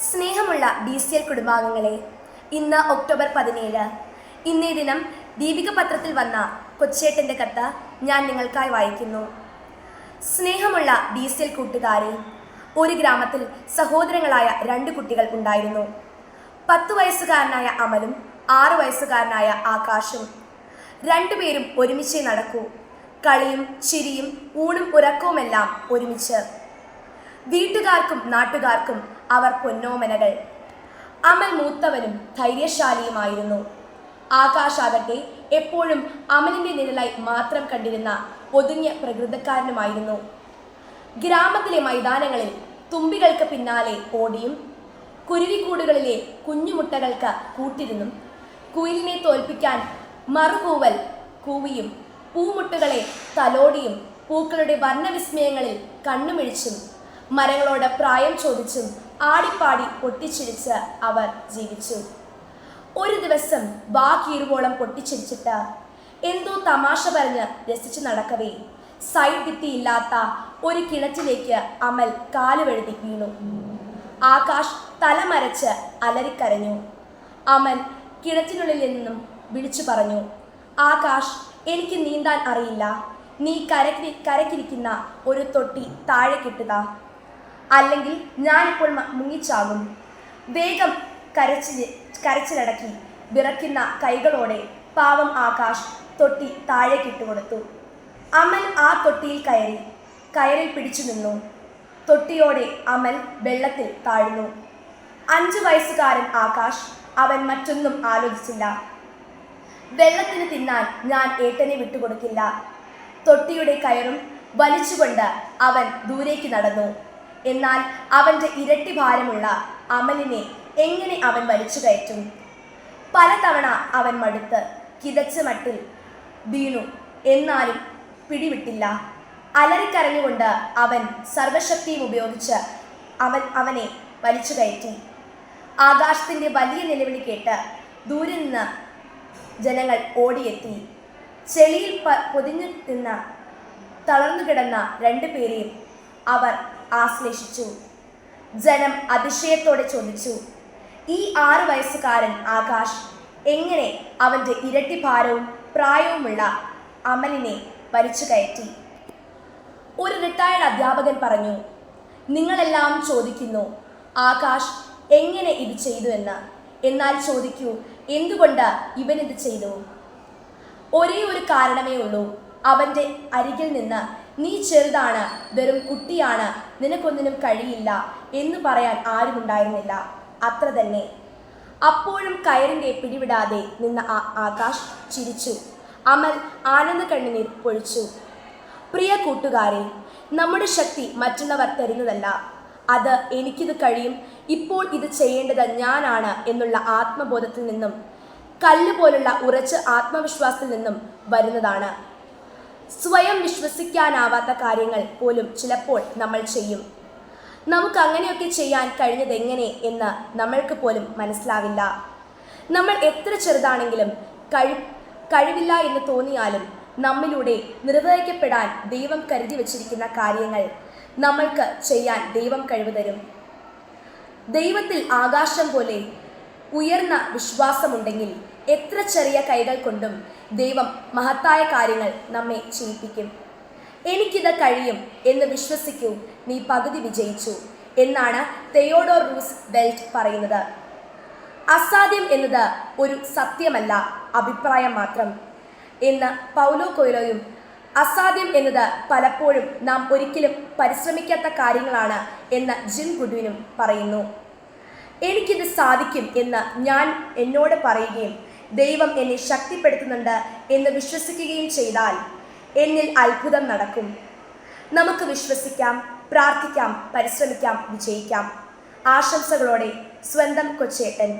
സ്നേഹമുള്ള D C L കുടുംബാംഗങ്ങളെ ഇന്ന് ഒക്ടോബർ പതിനേഴ്. ഇന്നേ ദിനം ദീപിക പത്രത്തിൽ വന്ന കൊച്ചേട്ടന്റെ കത്ത് ഞാൻ നിങ്ങൾക്കായി വായിക്കുന്നു. സ്നേഹമുള്ള ഡി സി എൽ കൂട്ടുകാരെ ഒരു ഗ്രാമത്തിൽ സഹോദരങ്ങളായ രണ്ട് കുട്ടികൾ ഉണ്ടായിരുന്നു. പത്ത് വയസ്സുകാരനായ അമലും ആറു വയസ്സുകാരനായ ആകാശും രണ്ടുപേരും ഒരുമിച്ച് നടക്കൂ. കളിയും ചിരിയും ഊണും ഉറക്കവുമെല്ലാം ഒരുമിച്ച്. വീട്ടുകാർക്കും നാട്ടുകാർക്കും അവർ പൊന്നോമനകൾ. അമൽ മൂത്തവനും ധൈര്യശാലിയുമായിരുന്നു. ആകാശാകട്ടെ എപ്പോഴും അമലിന്റെ നിഴലായി മാത്രം കണ്ടിരുന്ന ഒതുങ്ങിയ പ്രകൃതക്കാരനുമായിരുന്നു. ഗ്രാമത്തിലെ മൈതാനങ്ങളിൽ തുമ്പികൾക്ക് പിന്നാലെ ഓടിയും കുരുവിക്കൂടുകളിലെ കുഞ്ഞുമുട്ടകൾക്ക് കൂട്ടിരുന്നും കുയിലിനെ തോൽപ്പിക്കാൻ മറുകൂവൽ കൂവിയും പൂമുട്ടുകളെ തലോടിയും പൂക്കളുടെ വർണവിസ്മയങ്ങളിൽ കണ്ണുമിഴിച്ചും മരങ്ങളോട് പ്രായം ചോദിച്ചും ആടിപ്പാടി പൊട്ടിച്ചിരിച്ച് അവർ ജീവിച്ചു. ഒരു ദിവസം വാ കീറുവോളം പൊട്ടിച്ചിരിച്ചിട്ട് എന്തോ തമാശ പറഞ്ഞ് രസിച്ചു നടക്കവേ. സൈഡ് ഭിത്തിയില്ലാത്ത ഒരു കിണറ്റിലേക്ക് അമൽ കാലുവഴുതി വീണു. ആകാശ് തലമരച്ച് അലറിക്കരഞ്ഞു. അമൽ കിണറ്റിനുള്ളിൽ നിന്നും വിളിച്ചു പറഞ്ഞു ആകാശ് എനിക്ക് നീന്താൻ അറിയില്ല. നീ കരക്കി കരക്കിരിക്കുന്ന ഒരു തൊട്ടി താഴെ കിട്ടുക. അല്ലെങ്കിൽ ഞാനിപ്പോൾ മുങ്ങിച്ചാകും വേഗം കരച്ചിൽ കരച്ചിലടക്കി വിറയ്ക്കുന്ന കൈകളോടെ പാവം ആകാശ് തൊട്ടി താഴെ കിട്ടുകൊടുത്തു അമൽ ആ തൊട്ടിയിൽ കയറി കയറിൽ പിടിച്ചു നിന്നു. തൊട്ടിയോടെ അമൽ വെള്ളത്തിൽ താഴ്ന്നു. അഞ്ചു വയസ്സുകാരൻ ആകാശ് അവൻ മറ്റൊന്നും ആലോചിച്ചില്ല. വെള്ളത്തിന് തിന്നാൻ ഞാൻ ഏട്ടനെ വിട്ടുകൊടുക്കില്ല. തൊട്ടിയുടെ കയറും വലിച്ചുകൊണ്ട് അവൻ ദൂരേക്ക് നടന്നു. എന്നാൽ അവന്റെ ഇരട്ടി ഭാരമുള്ള അമലിനെ എങ്ങനെ അവൻ വലിച്ചു കയറ്റും? പലതവണ അവൻ മടുത്ത് കിതച്ച് മട്ടിൽ വീണു എന്നാലും പിടിവിട്ടില്ല അലറിക്കരഞ്ഞുകൊണ്ട് അവൻ സർവശക്തിയും ഉപയോഗിച്ച് അവൻ അവനെ വലിച്ചു കയറ്റി. ആകാശത്തിന്റെ വലിയ നിലവിളി കേട്ട് ദൂരെ നിന്ന് ജനങ്ങൾ ഓടിയെത്തി. ചെളിയിൽ പൊതിഞ്ഞു നിന്ന തളർന്നു കിടന്ന രണ്ടു പേരെയും അവർ ആശ്ലേഷിച്ചു. ജനം അതിശയത്തോടെ ചോദിച്ചു ഈ ആറു വയസ്സുകാരൻ ആകാശ് എങ്ങനെ അവന്റെ ഇരട്ടി ഭാരവും പ്രായവുമുള്ള അമലിനെ വലിച്ചു കയറ്റി? ഒരു റിട്ടയർഡ് അധ്യാപകൻ പറഞ്ഞു നിങ്ങളെല്ലാം ചോദിക്കുന്നു ആകാശ് എങ്ങനെ ഇത് ചെയ്തു എന്ന്. എന്നാൽ ചോദിക്കൂ എന്തുകൊണ്ട് ഇവൻ ഇത് ചെയ്തു? ഒരേ ഒരു കാരണമേ ഉള്ളൂ അവന്റെ അരികിൽ നിന്ന് നീ ചെറുതാണ് വെറും കുട്ടിയാണ് നിനക്കൊന്നിനും കഴിയില്ല എന്ന് പറയാൻ ആരുമുണ്ടായിരുന്നില്ല അത്ര തന്നെ. അപ്പോഴും കയറിന്റെ പിടിവിടാതെ നിന്ന ആ- ആകാശ് ചിരിച്ചു. അമൽ ആനന്ദ കണ്ണുനീർ പൊഴിച്ചു. പ്രിയ കൂട്ടുകാരെ നമ്മുടെ ശക്തി മറ്റുള്ളവർ തരുന്നതല്ല. അത് എനിക്കിത് കഴിയും. ഇപ്പോൾ ഇത് ചെയ്യേണ്ടത് ഞാനാണ് എന്നുള്ള ആത്മബോധത്തിൽ നിന്നും കല്ല് പോലുള്ള ഉറച്ച ആത്മവിശ്വാസത്തിൽ നിന്നും വരുന്നതാണ്. സ്വയം വിശ്വസിക്കാനാവാത്ത കാര്യങ്ങൾ പോലും ചിലപ്പോൾ നമ്മൾ ചെയ്യും. നമുക്ക് അങ്ങനെയൊക്കെ ചെയ്യാൻ കഴിഞ്ഞത് എങ്ങനെ എന്ന് നമ്മൾക്ക് പോലും മനസ്സിലാവില്ല. നമ്മൾ എത്ര ചെറുതാണെങ്കിലും കഴി കഴിവില്ല എന്ന് തോന്നിയാലും നമ്മിലൂടെ നിർവഹിക്കപ്പെടാൻ ദൈവം കരുതി വച്ചിരിക്കുന്ന കാര്യങ്ങൾ നമ്മൾക്ക് ചെയ്യാൻ ദൈവം കഴിവ് തരും. ദൈവത്തിൽ ആകാശം പോലെ ഉയർന്ന വിശ്വാസമുണ്ടെങ്കിൽ എത്ര ചെറിയ കൈകൾ കൊണ്ടും ദൈവം മഹത്തായ കാര്യങ്ങൾ നമ്മെ ചെയ്യിപ്പിക്കും. എനിക്കിത് കഴിയും എന്ന് വിശ്വസിക്കൂ നീ പകുതി വിജയിച്ചു എന്നാണ് തെയോഡോർ റൂസ് ബെൽറ്റ് പറയുന്നത്. അസാധ്യം എന്നത് ഒരു സത്യമല്ല അഭിപ്രായം മാത്രം. എന്ന് പൗലോ കൊയ്ലോയും അസാധ്യം എന്നത് പലപ്പോഴും നാം ഒരിക്കലും പരിശ്രമിക്കാത്ത കാര്യങ്ങളാണ് എന്ന് ജിം ഗുഡ്വിനും പറയുന്നു. എനിക്കിത് സാധിക്കും എന്ന് ഞാൻ എന്നോട് പറയുകയും ദൈവം എന്നെ ശക്തിപ്പെടുത്തുന്നുണ്ട് എന്ന് വിശ്വസിക്കുകയും ചെയ്താൽ എന്നിൽ അത്ഭുതം നടക്കും. നമുക്ക് വിശ്വസിക്കാം പ്രാർത്ഥിക്കാം പരിശ്രമിക്കാം വിജയിക്കാം. ആശംസകളോടെ സ്വന്തം കൊച്ചേട്ടൻ.